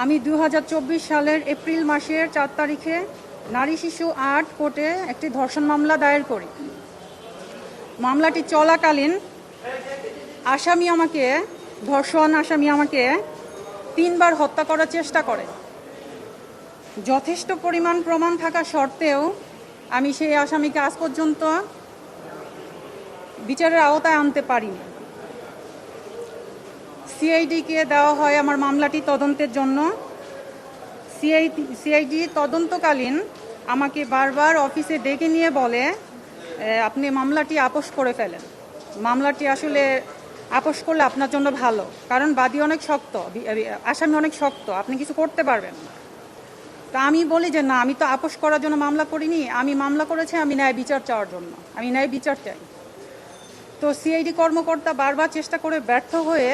আমি দু হাজার চব্বিশ সালের এপ্রিল মাসের চার তারিখে নারী শিশু আট কোর্টে একটি ধর্ষণ মামলা দায়ের করি। মামলাটি চলাকালীন আসামি আমাকে, ধর্ষণ আসামি আমাকে তিনবার হত্যা করার চেষ্টা করে। যথেষ্ট পরিমাণ প্রমাণ থাকা সত্ত্বেও আমি সেই আসামিকে আজ পর্যন্ত বিচারের আওতায় আনতে পারিনি। সিআইডিকে দেওয়া হয় আমার মামলাটি তদন্তের জন্য। সিআইডি সিআইডি তদন্তকালীন আমাকে বারবার অফিসে ডেকে নিয়ে বলে আপনি মামলাটি আপোষ করে ফেলেন। মামলাটি আসলে আপোষ করলে আপনার জন্য ভালো, কারণ বাদী অনেক শক্ত আসামি অনেক শক্ত, আপনি কিছু করতে পারবেন না। তা আমি বলি যে, না, আমি তো আপোষ করার জন্য মামলা করিনি, আমি মামলা করেছি, আমি ন্যায় বিচার চাওয়ার জন্য, আমি ন্যায় বিচার চাই। তো সিআইডি কর্মকর্তা বারবার চেষ্টা করে ব্যর্থ হয়ে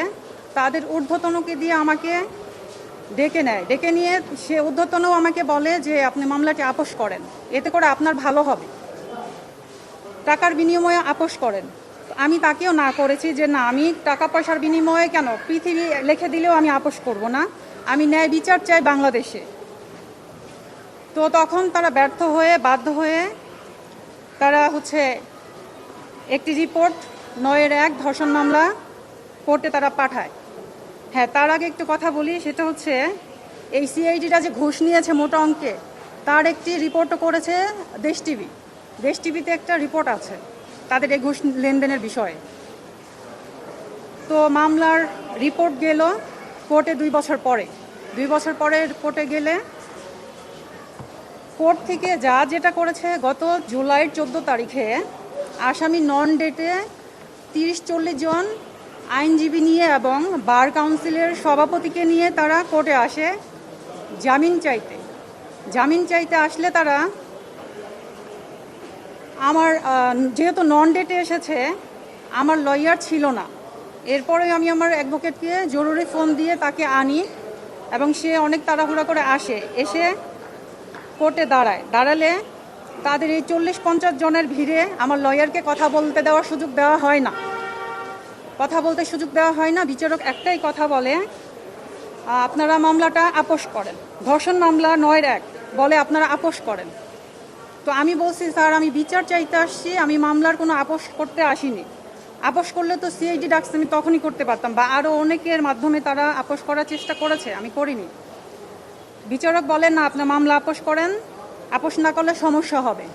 তাদের ঊর্ধ্বতনকে দিয়ে আমাকে ডেকে নেয়। ডেকে নিয়ে সে ঊর্ধ্বতনও আমাকে বলে যে, আপনি মামলাটি আপোষ করেন। এতে করে আপনার ভালো হবে। টাকার বিনিময়ে আপোষ করেন। আমি তাকেও না করেছি যে, না, আমি টাকা পয়সার বিনিময়ে কেন? পৃথিবী লিখে দিলেও আমি আপোষ করব না। আমি ন্যায় বিচার চাই বাংলাদেশে। তো তখন তারা ব্যর্থ হয়ে, বাধ্য হয়ে তারা হচ্ছে একটি রিপোর্ট, নয়ের এক ধর্ষণ মামলা কোর্টে তারা পাঠায়। হ্যাঁ তার আগে একটু কথা বলি, সেটা হচ্ছে এই সিআইডিটা যে ঘুষ নিয়েছে মোটা অঙ্কে, তার একটি রিপোর্টও করেছে দেশ টিভি। দেশ টিভিতে একটা রিপোর্ট আছে তাদের এই ঘুষ লেনদেনের বিষয়ে। তো মামলার রিপোর্ট গেল কোর্টে দুই বছর পরে। দুই বছর পরে কোর্টে গেলে কোর্ট থেকে যা যেটা করেছে, গত জুলাইয়ের চোদ্দ তারিখে আসামি নন ডেটে তিরিশ চল্লিশ জন আইনজীবী নিয়ে এবং বার কাউন্সিলের সভাপতিকে নিয়ে তারা কোর্টে আসে জামিন চাইতে। জামিন চাইতে আসলে তারা আমার যেহেতু নন ডেটে এসেছে, আমার লয়ার ছিল না। এরপরে আমি আমার অ্যাডভোকেটকে জরুরি ফোন দিয়ে তাকে আনি এবং সে অনেক তাড়াহুড়া করে আসে। এসে কোর্টে দাঁড়ায়। দাঁড়ালে তাদের এই চল্লিশ পঞ্চাশ জনের ভিড়ে আমার লয়ারকে কথা বলতে দেওয়ার সুযোগ দেওয়া হয় না। কথা বলতে সুযোগ দেওয়া হয় না। বিচারক একটাই কথা বলে, আপনারা মামলাটা আপোষ করেন। ধর্ষণ মামলা নয়ের এক, বলে আপনারা আপোষ করেন। তো আমি বলছি, স্যার, আমি বিচার চাইতে আসছি, আমি মামলার কোনো আপোষ করতে আসিনি। আপোষ করলে তো সিআইডি ডাকস আমি তখনই করতে পারতাম বা আরও অনেকের মাধ্যমে তারা আপোষ করার চেষ্টা করেছে, আমি করিনি। বিচারক বলেন, না আপনার মামলা আপোষ করেন, আপোষ না করলে সমস্যা হবে।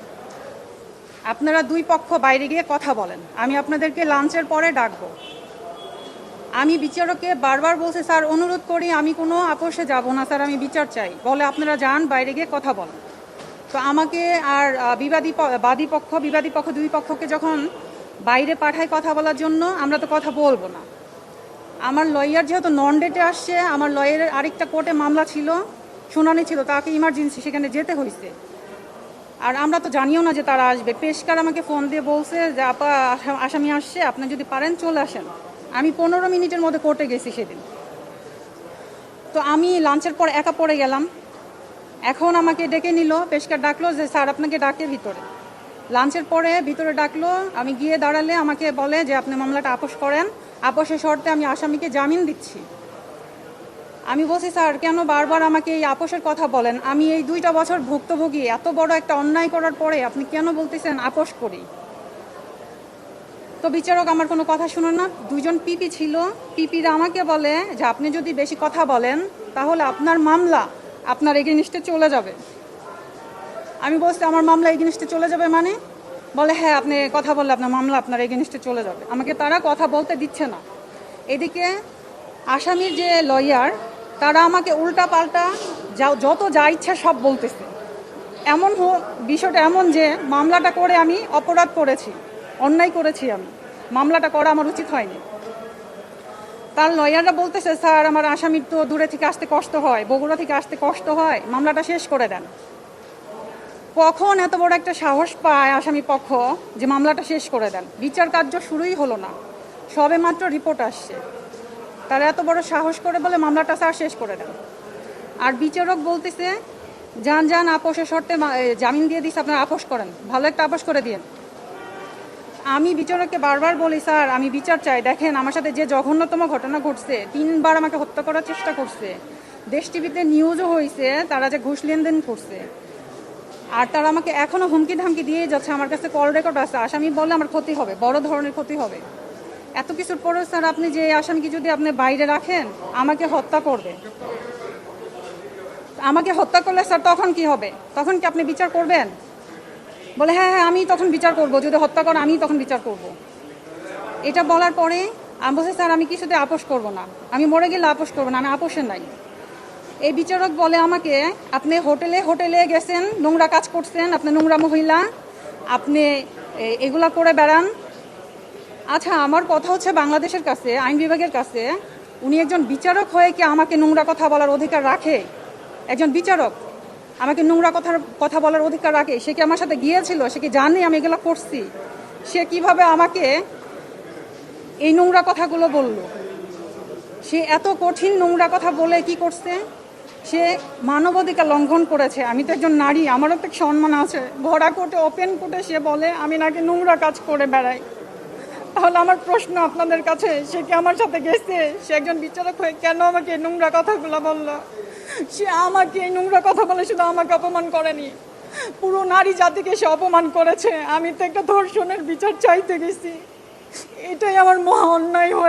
আপনারা দুই পক্ষ বাইরে গিয়ে কথা বলেন। আমি আপনাদেরকে লাঞ্চের পরে ডাকবো। আমি বিচারককে বারবার বলছি, স্যার, অনুরোধ করি, আমি কোনো আপোষে যাব না। স্যার, আমি বিচার চাই। বলে আপনারা যান, বাইরে গিয়ে কথা বলেন। তো আমাকে আর বিবাদী বাদী পক্ষ, বিবাদী পক্ষ দুই পক্ষকে যখন বাইরে পাঠায় কথা বলার জন্য, আমরা তো কথা বলব না। আমার লয়ার যেহেতু নন ডেটে আসছে, আমার লয়ারের আরেকটা কোর্টে মামলা ছিল, শুনানি ছিল, তাকে ইমার্জেন্সি সেখানে যেতে হয়েছে আর আমরা তো জানিও না যে তারা আসবে। পেশকার আমাকে ফোন দিয়ে বলছে যে, আপা আসা- আসামি আসছে, আপনি যদি পারেন চলে আসেন। আমি পনেরো মিনিটের মধ্যে কোর্টে গেছি সেদিন। তো আমি লাঞ্চের পর একা পড়ে গেলাম। এখন আমাকে ডেকে নিল, পেশকার ডাকলো যে, স্যার, আপনাকে ডাকে ভিতরে। লাঞ্চের পরে ভিতরে ডাকলো, আমি গিয়ে দাঁড়ালে আমাকে বলে যে, আপনি মামলাটা আপোষ করেন। আপোষের শর্তে আমি আসামিকে জামিন দিচ্ছি। আমি বলছি, স্যার, কেন বারবার আমাকে এই আপোষের কথা বলেন? আমি এই দুইটা বছর ভুক্তভোগী। এত বড় একটা অন্যায় করার পরে আপনি কেন বলতেছেন আপোষ করি? তো বিচারক আমার কোনো কথা শুনে না। দুজন পিপি ছিল। পিপিরা আমাকে বলে যে, আপনি যদি বেশি কথা বলেন, তাহলে আপনার মামলা আপনার এগেনিস্টে চলে যাবে। আমি বলছি, আমার মামলা এগেনিস্টে চলে যাবে মানে? বলে হ্যাঁ আপনি কথা বললে আপনার মামলা আপনার এগেনিস্টে চলে যাবে। আমাকে তারা কথা বলতে দিচ্ছে না। এদিকে আসামির যে লয়ার তারা আমাকে উল্টা পাল্টা যা যত যা ইচ্ছা সব বলতেছে। এমন বিষয়টা এমন যে মামলাটা করে আমি অপরাধ করেছি, অন্যায় করেছি আমি। মামলাটা করা আমার উচিত হয়নি। তার লয়াররা বলতেছে, স্যার, আমার আসামির তো দূরে থেকে আসতে কষ্ট হয়, বগুড়া থেকে আসতে কষ্ট হয়, মামলাটা শেষ করে দেন। কখন এত বড় একটা সাহস পায় আসামি পক্ষ যে মামলাটা শেষ করে দেন? বিচার কার্য শুরুই হলো না। সবে মাত্র রিপোর্ট আসছে। তারা এত বড় সাহস করে বলে মামলাটা স্যার শেষ করে দেন। আর বিচারক বলতেছে, যান যান আপোষের শর্তে জামিন দিয়ে দিস আপনারা আপোষ করেন। ভালো একটা আপোষ করে দিন আমি বিচারককে বারবার বলি, স্যার, আমি বিচার চাই। দেখেন, আমার সাথে যে জঘন্যতম ঘটনা ঘটছে, তিনবার আমাকে হত্যা করার চেষ্টা করছে। দেশ টিভিতে নিউজও হয়েছে তারা যে ঘুষ লেনদেন করছে। আর তারা আমাকে এখনও হুমকি ধামকি দিয়ে যাচ্ছে, আমার কাছে কল রেকর্ড আছে। আসামি বলে আমার ক্ষতি হবে, বড় ধরনের ক্ষতি হবে। এত কিছুর পরে স্যার আপনি যে আসামিকে যদি আপনি বাইরে রাখেন, আমাকে হত্যা করবে। আমাকে হত্যা করলে স্যার তখন কি হবে? তখন কি আপনি বিচার করবেন? বলে হ্যাঁ হ্যাঁ আমি তখন বিচার করব। যদি হত্যা করে আমি তখন বিচার করব। এটা বলার পরে আমি বলছি, স্যার, আমি কিছুতে আপোষ করব না। আমি মরে গেলে আপোষ করব না, আমি আপোষে নাই। এই বিচারক বলে আমাকে, আপনি হোটেলে হোটেলে গেছেন, নোংরা কাজ করছেন, আপনি নোংরা মহিলা, আপনি এগুলা করে বেড়ান আচ্ছা আমার কথা হচ্ছে বাংলাদেশের কাছে, আইন বিভাগের কাছে। উনি একজন বিচারক হয়ে কি আমাকে নোংরা কথা বলার অধিকার রাখে? একজন বিচারক, আমাকে নোংরা কথার, কথা বলার অধিকার রাখে? সে কি আমার সাথে গিয়েছিল? সে কি জানে আমি এগুলো করছি? সে কীভাবে আমাকে এই নোংরা কথাগুলো বলল? সে এত কঠিন নোংরা কথা বলে কি করছে? সে মানবাধিকার লঙ্ঘন করেছে। আমি তো একজন নারী, আমারও তো সম্মান আছে। ভরা কোটে ওপেন কোটে সে বলে, আমি নাকি নোংরা কাজ করে বেড়াই। তাহলে আমার প্রশ্ন আপনাদের কাছে, সে কি আমার সাথে গেছে? সে একজন বিচারক হয়ে কেন আমাকে নোংরা কথাগুলো বলল? সে আমাকে এই নোংরা কথা বলে শুধু আমাকে অপমান করেনি। পুরো নারী জাতিকে সে অপমান করেছে। আমি তো একটা ধর্ষণের বিচার চাইতে গেছি। এটাই আমার মহা অন্যায় হয়ে